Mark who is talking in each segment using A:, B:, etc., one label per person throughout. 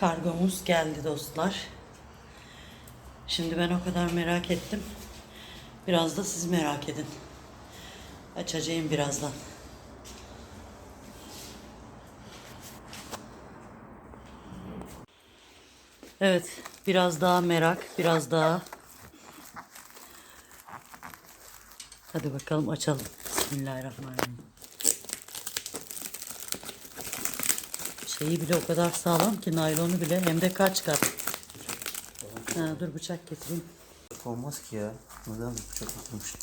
A: Kargomuz geldi dostlar. Şimdi ben o kadar merak ettim. Biraz da siz merak edin. Açacağım birazdan. Evet, biraz daha merak, biraz daha. Hadi bakalım açalım. Bismillahirrahmanirrahim. Şeyi bile o kadar sağlam ki naylonu bile hem de kaç kat. Ha, dur bıçak getireyim.
B: Olmaz ki ya. Neden bıçak atılmış?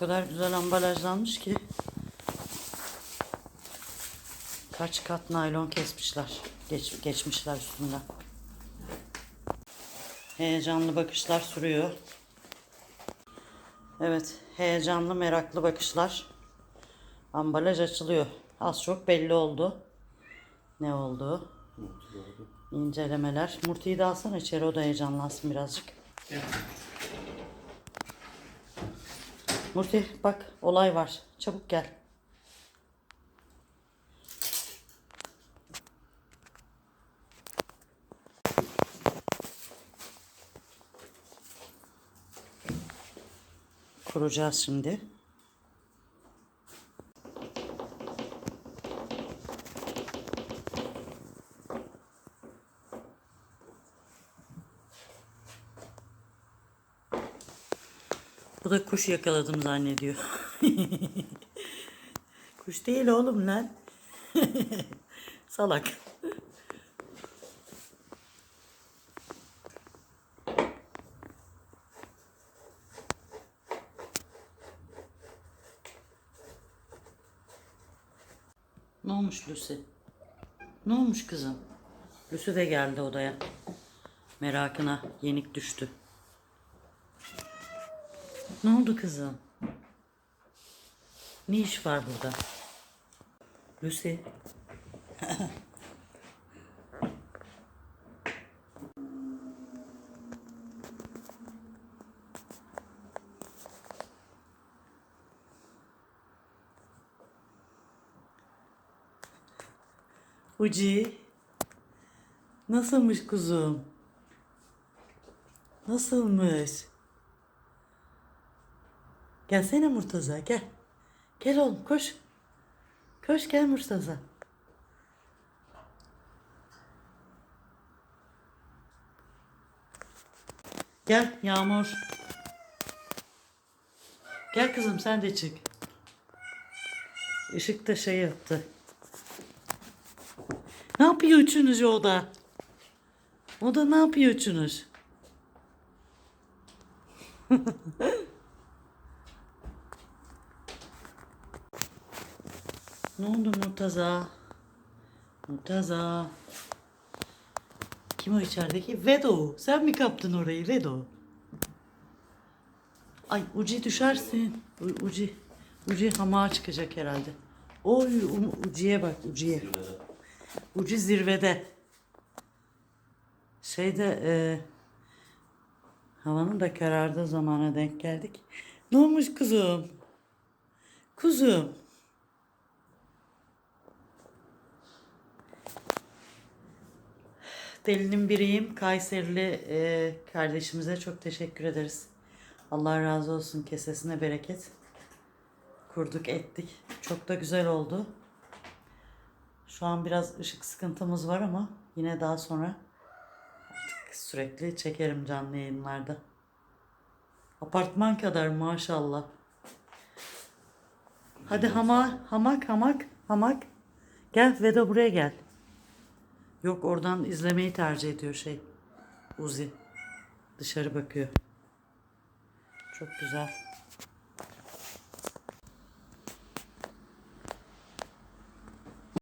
A: Kadar güzel ambalajlanmış ki. Kaç kat naylon kesmişler. Geç, geçmişler üstünden. Heyecanlı bakışlar sürüyor. Evet, heyecanlı, meraklı bakışlar. Ambalaj açılıyor. Az çok belli oldu. Ne oldu? İncelemeler. Murti'yi de alsana içeri o da heyecanlansın birazcık. Murti bak olay var. Çabuk gel. Kuracağız şimdi. Da kuş yakaladım zannediyor. kuş değil oğlum lan. Salak. Ne olmuş Lucy? Ne olmuş kızım? Lucy de geldi odaya. Merakına yenik düştü. Ne oldu kızım? Ne iş var burada? Lucy. Uci. Nasılmış kuzum? Nasılmış? Gelsene Murtaza gel. Gel oğlum koş. Koş gel Murtaza. Gel Yağmur. Gel kızım sen de çık. Işık da şey yaptı. Ne yapıyor üçünüz o da? O da ne yapıyor üçünüz? Ne oldu Murtaza? Murtaza. Kim o içerideki? Vedo. Sen mi kaptın orayı Vedo? Ay Uci düşersin. U- Uci. Uci hamağa çıkacak herhalde. Oy um- Uci'ye bak Uci'ye. Uci zirvede. Şeyde e, havanın da karardığı zamana denk geldik. Ne olmuş kuzum? Kuzum. Delinin biriyim. Kayserili e, kardeşimize çok teşekkür ederiz. Allah razı olsun. Kesesine bereket. Kurduk ettik. Çok da güzel oldu. Şu an biraz ışık sıkıntımız var ama yine daha sonra sürekli çekerim canlı yayınlarda. Apartman kadar maşallah. Hadi hama, hamak hamak hamak. Gel Vedo buraya gel. Yok oradan izlemeyi tercih ediyor şey. Uzi. Dışarı bakıyor. Çok güzel.